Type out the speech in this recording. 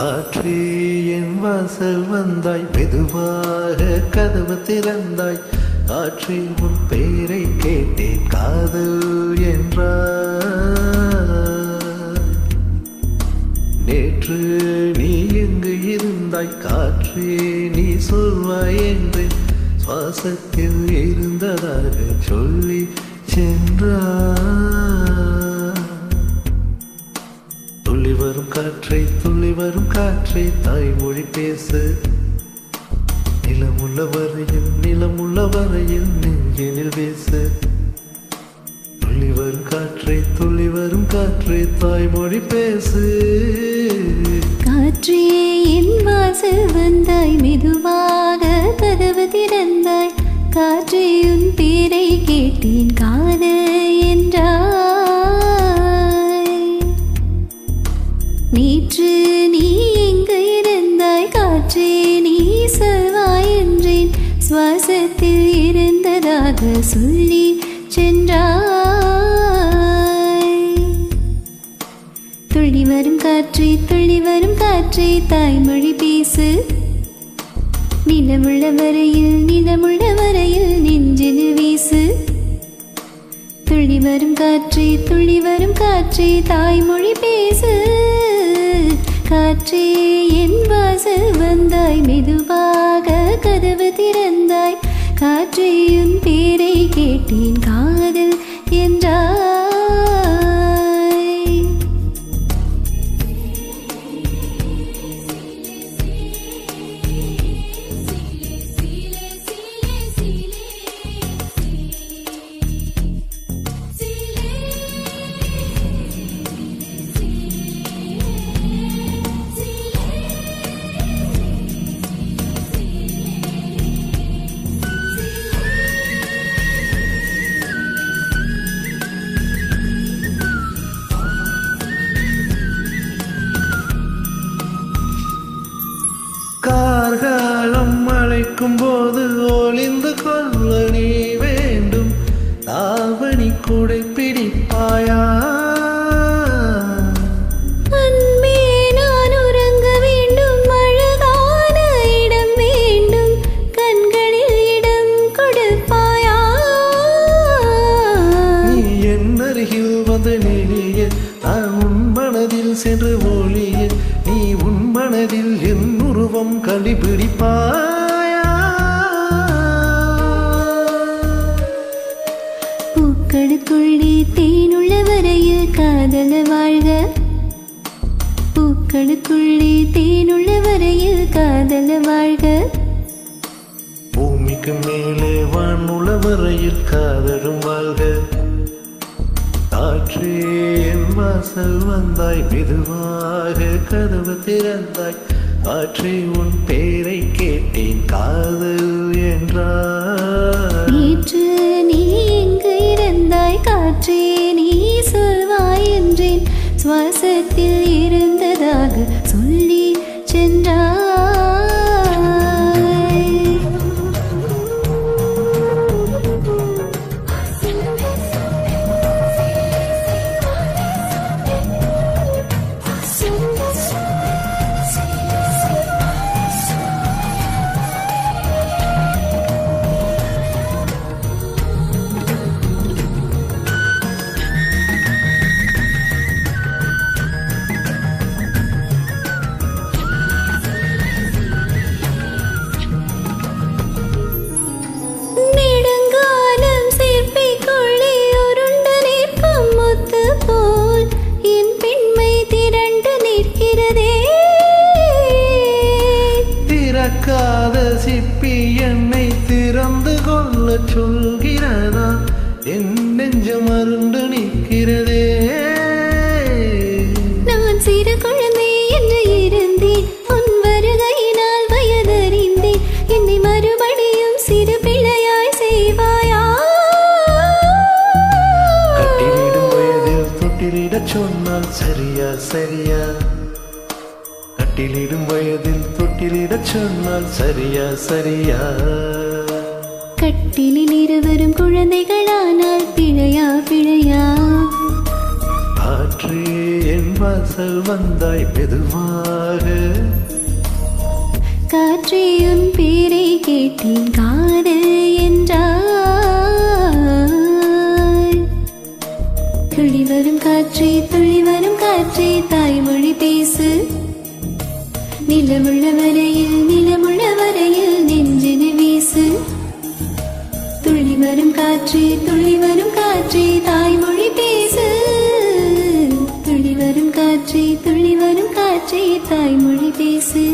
காற்றே என் வாசல் வந்தாய் மெதுவாக கதவு திறந்தாய். காற்றே உன் பெயரை கேட்டேன் காதல் என்றார் நேற்று நீ எங்கு இருந்தாய் காற்றே நீ சொல்வாய் என்று சுவாசத்தில் இருந்ததாக சொல்லி சென்றார் காற்றை தாய்மொழி பேசு. நிலமுள்ள வரையில் நிலமுள்ள வரையில் நெஞ்சினில் பேசு துள்ளி வரும் காற்றை துள்ளி வரும் காற்றை தாய்மொழி பேசு. காற்றே என் வாசல் வந்தாய் மெதுவாக கதவு திறந்தாய். காற்றே உன் பேரை கேட்டேன் காதல் என்றாய். நேற்று நீ எங்கு இருந்தாய் என்றேன் சுவாசத்தில் இருந்ததாக சொல்லி சென்றாய். துள்ளி வரும் காற்றே துள்ளி வரும் காற்றே தாய்மொழி பேசு. நிலமுள்ள வரையில் நிலமுள்ள வரையில் நெஞ்சில் வீசு. துள்ளி வரும் காற்றே துள்ளி வரும் காற்றே தாய்மொழி பேசு. காற்றே என் வாசல் வந்தாய் மெதுவாக கதவு திறந்தாய். காற்றையும் பேரை கேட்டேன் காதல் அழைக்கும் போது ஒளிந்து கொள்ள நீ வேண்டும். தாவணி கூடை பிடிப்பாயா? வந்து நெளிய நான் உன் மனதில் சென்று ஒளிய. நீ உன் மனதில் என் உருவம் கண்டுபிடிப்பாயா. பூக்களுக்குள்ளே தேனுள்ள வரையில் காதல வாழ்க. பூக்களுக்குள்ளே தேனுள்ள வரையில் காதல வாழ்க. பூமிக்கு மேலே வானுள்ள வரையில் காதலும் வாழ்க. காற்றே என் வாசல் வந்தாய் மெதுவாக கதவு திறந்தாய். காற்றே உன் பேரை கேட்டேன் காதல் என்றார் திறக்காத சிப்பி என்னை திறந்து கொள்ள சொல்கிறதா என் நெஞ்சம் அருண்டு நிற்கிறதே. நான் சிறு குழந்தை என்று இருந்தேன். உன் வருகையினால் வயதறிந்தேன். என்னை மறுபடியும் சிறு பிள்ளையாய் செய்வாயா? கட்டிலிடும் வயதில் தொட்டிலிடச் சொன்னால் சரியா சரியா? கட்டிலிடும் வயதில் தொட்டிலிடச் சொன்னால் சரியா சரியா? கட்டிலில் இருவரும் குழந்தைகளானால் பிழையா பிழையா? காற்றே என் வாசல் வந்தாய் மெதுவாக. காற்றே உன் பேரை கேட்டேன் காதல் என்றாய். துளி வரும் காற்றே துளி வரும் காற்றே தாய்மொழி பேசு. நிலமுள்ள வரையில் நிலமுள்ள வரையில் நெஞ்சின வீசு. துளி வரும் காற்று துளி வரும் காற்று தாய்மொழி பேசு. துளி வரும் காற்று துளி வரும் காற்று தாய்மொழி பேசு.